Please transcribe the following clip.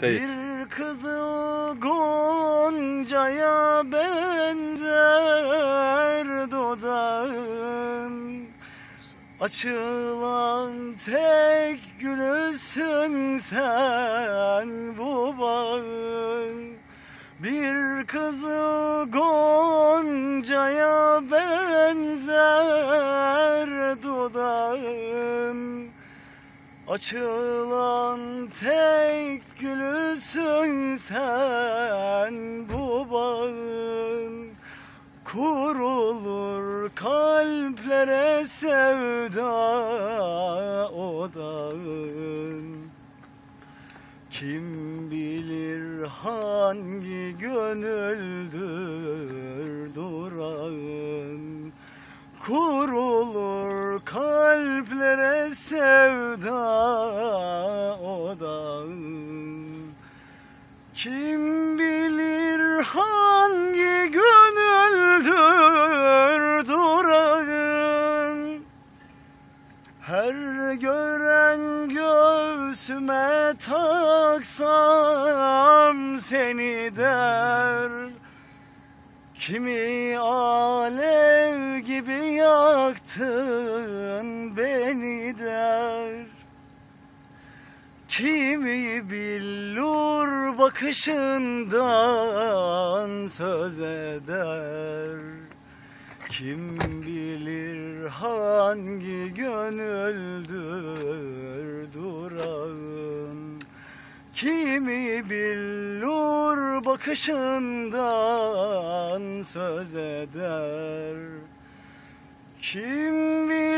Kayıt. Bir kızıl goncaya benzer dudağın Açılan tek gülüsün sen bu bağın. Bir kızıl goncaya benzer dudağın Açılan tek gülüsün sen bu bağın. Kurulur kalplere sevda o dağın. Kim bilir hangi gönüldür durağın. Kurulur kalplere sevda o Kim bilir hangi gönüldür durağın? Her gören göğsüme taksam seni der. Kimi alev gibi yaktın beni der Kimi billur bakışından söz eder? Kim bilir hangi gönüldür durağın? Kimi billur bakışından söz eder? Kim bilir